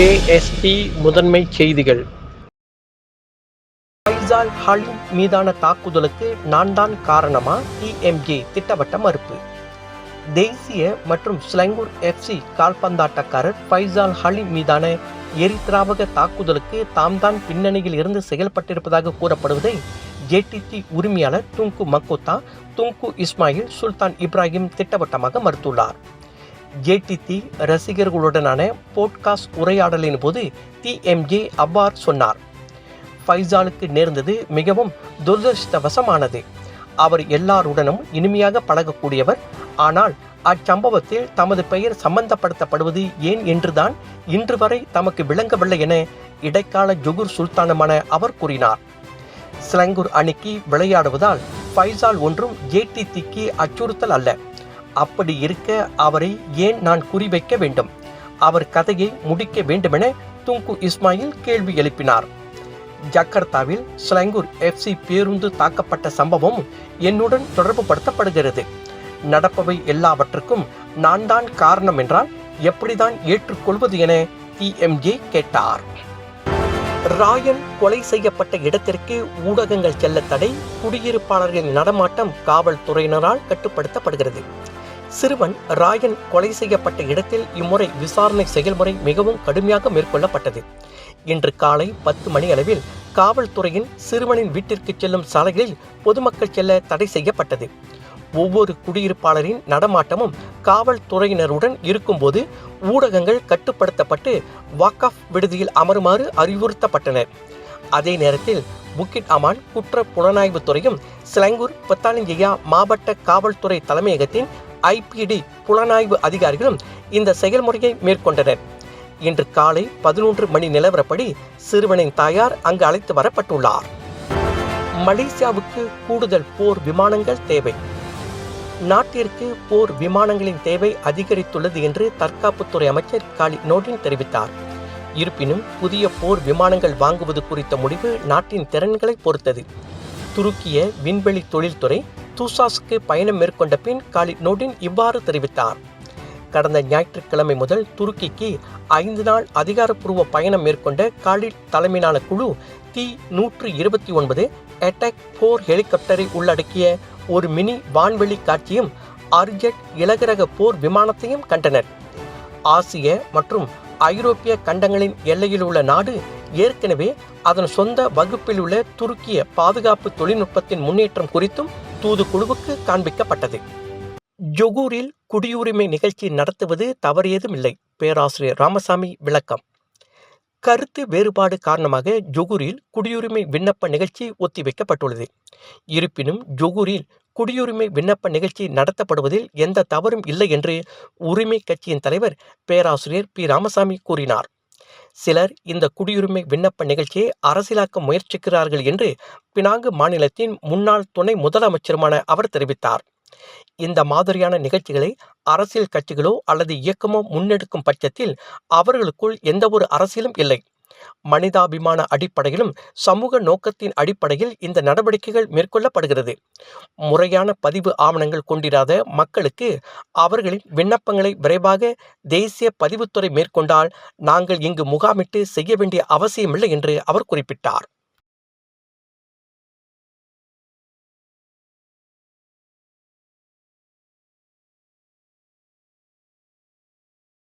KST முதன்மை செய்திகள். ஃபைசால் ஹலீம் மீதான தாக்குதலுக்கு நான் தான் காரணமா? டிஎம்ஜே திட்டவட்ட மறுப்பு. தேசிய மற்றும் ஸ்லங்கூர் எஃப்சி கால்பந்தாட்டக்காரர் ஃபைசால் ஹலி மீதான எரித்ராவக தாக்குதலுக்கு தாம் தான் பின்னணியில் இருந்து செயல்பட்டிருப்பதாக கூறப்படுவதை ஜேடிடி உரிமையாளர் Tunku Mahkota Tunku Ismail Sultan Ibrahim திட்டவட்டமாக மறுத்துள்ளார். ஜேடிடி ரசிகர்களுடனான போட்காஸ்ட் உரையாடலின் போது டிஎம்ஜே அவ்வாறு சொன்னார். ஃபைசாலுக்கு நேர்ந்தது மிகவும் துரதிருஷ்டவசமானது. அவர் எல்லாருடனும் இனிமையாக பழகக்கூடியவர். ஆனால் அச்சம்பவத்தில் தமது பெயர் சம்பந்தப்படுத்தப்படுவது ஏன் என்றுதான் இன்று வரை தமக்கு விளங்கவில்லை என இடைக்கால ஜொகுர் சுல்தானுமான அவர் கூறினார். ஸ்லங்கூர் அணிக்கு விளையாடுவதால் ஃபைசால் ஒன்றும் ஜேடிடிக்கு அச்சுறுத்தல் அல்ல. அப்படி இருக்க அவரை ஏன் நான் குறிவைக்க வேண்டும்? அவர் கதையை முடிக்க வேண்டுமென துங்கு இஸ்மாயில் கேள்வி எழுப்பினார். ஜக்கர்த்தாவில் ஸ்லங்கூர் எஃப்சி பேருந்து தாக்கப்பட்ட சம்பவம் என்னுடன் தொடர்பு படுத்தப்படுகிறது நடப்பவை எல்லாவற்றுக்கும் நான் தான் காரணம் என்றால் எப்படிதான் ஏற்றுக்கொள்வது என டிஎம்ஜே கேட்டார். ராயன் கொலை செய்யப்பட்ட இடத்திற்கு ஊடகங்கள் செல்ல தடை குடியிருப்பாளர்களின் நடமாட்டம் காவல்துறையினரால் கட்டுப்படுத்தப்படுகிறது. சிறுவன் ராயன் கொலை செய்யப்பட்ட இடத்தில் இம்முறை விசாரணை செயல்முறை மிகவும் கடுமையாக மேற்கொள்ளப்பட்டது. இன்று காலை பத்து மணி அளவில் காவல்துறையின் சிறுவனின் வீட்டிற்கு செல்லும் சாலைகளில் பொதுமக்கள் செல்ல தடை செய்யப்பட்டது. ஒவ்வொரு குடியிருப்பாளரின் நடமாட்டமும் காவல்துறையினருடன் இருக்கும்போது ஊடகங்கள் கட்டுப்படுத்தப்பட்டு வாக்கஃப் விடுதியில் அமருமாறு அறிவுறுத்தப்பட்டனர் அதே நேரத்தில் புக்கிட் அமான் குற்ற புலனாய்வு துறையும் சிலங்கூர் பத்தாலிஞ்சையா மாவட்ட காவல்துறை தலைமையகத்தின் ஐபிடி புலனாய்வு அதிகாரிகளும் இந்த செயல்முறையை மேற்கொண்டனர். இன்று காலை பதினொன்று மணி நிலவரப்படி சிறுவனின் தாயார் அங்கு அழைத்து வரப்பட்டுள்ளார். மலேசியாவுக்கு கூடுதல் போர் விமானங்கள் தேவை. நாட்டிற்கு போர் விமானங்களின் தேவை அதிகரித்துள்ளது என்று தற்காப்புத்துறை அமைச்சர் காலி நோட்டின் தெரிவித்தார். இருப்பினும் புதிய போர் விமானங்கள் வாங்குவது குறித்த முடிவு நாட்டின் திறன்களை பொறுத்தது. துருக்கிய விண்வெளி தொழில்துறை தூசாஸ்க்கு பயணம் மேற்கொண்ட பின் காலி நோடின் இவ்வாறு தெரிவித்தார். கடந்த ஞாயிற்றுக்கிழமை முதல் துருக்கிக்கு ஐந்து நாள் அதிகாரப்பூர்வ பயணம் மேற்கொண்ட காலிட் தலைமையிலான குழு தி நூற்று இருபத்தி ஒன்பது அட்டாக் போர் ஹெலிகாப்டரை உள்ளடக்கிய ஒரு மினி வான்வெளி காட்சியும் அர்ஜெட் இலகுரக போர் விமானத்தையும் கண்டனர். ஆசிய மற்றும் ஐரோப்பிய கண்டங்களின் எல்லையில் உள்ள நாடு ஏற்கனவே அதன் சொந்த வகுப்பில் உள்ள துருக்கிய பாதுகாப்பு தொழில்நுட்பத்தின் முன்னேற்றம் குறித்தும் தூதுக்குழுவுக்கு காண்பிக்கப்பட்டது. ஜொகூரில் குடியுரிமை நிகழ்ச்சி நடத்துவது தவறியதுமில்லை பேராசிரியர் ராமசாமி விளக்கம். கருத்து வேறுபாடு காரணமாக ஜொகூரில் குடியுரிமை விண்ணப்ப நிகழ்ச்சி ஒத்திவைக்கப்பட்டுள்ளது. இருப்பினும் ஜொகூரில் குடியுரிமை விண்ணப்ப நிகழ்ச்சி நடத்தப்படுவதில் எந்த தவறும் இல்லை என்று உரிமை கட்சியின் தலைவர் பேராசிரியர் பி. ராமசாமி கூறினார். சிலர் இந்த குடியுரிமை விண்ணப்ப நிகழ்ச்சியை அரசியலாக்க முயற்சிக்கிறார்கள் என்று பினாங்கு மாநிலத்தின் முன்னாள் துணை முதலமைச்சருமான அவர் தெரிவித்தார். இந்த மாதிரியான நிகழ்ச்சிகளை அரசியல் கட்சிகளோ அல்லது இயக்கமோ முன்னெடுக்கும் பட்சத்தில் அவர்களுக்குள் எந்தவொரு அரசியலும் இல்லை. மனிதாபிமான அடிப்படையிலும் சமூக நோக்கத்தின் அடிப்படையில் இந்த நடவடிக்கைகள் மேற்கொள்ளப்படுகிறது. முறையான பதிவு ஆவணங்கள் கொண்டிராத மக்களுக்கு அவர்களின் விண்ணப்பங்களை விரைவாக தேசிய பதிவுத்துறை மேற்கொண்டால் நாங்கள் இங்கு முகாமிட்டு செய்ய வேண்டிய அவசியமில்லை என்று அவர் குறிப்பிட்டார்.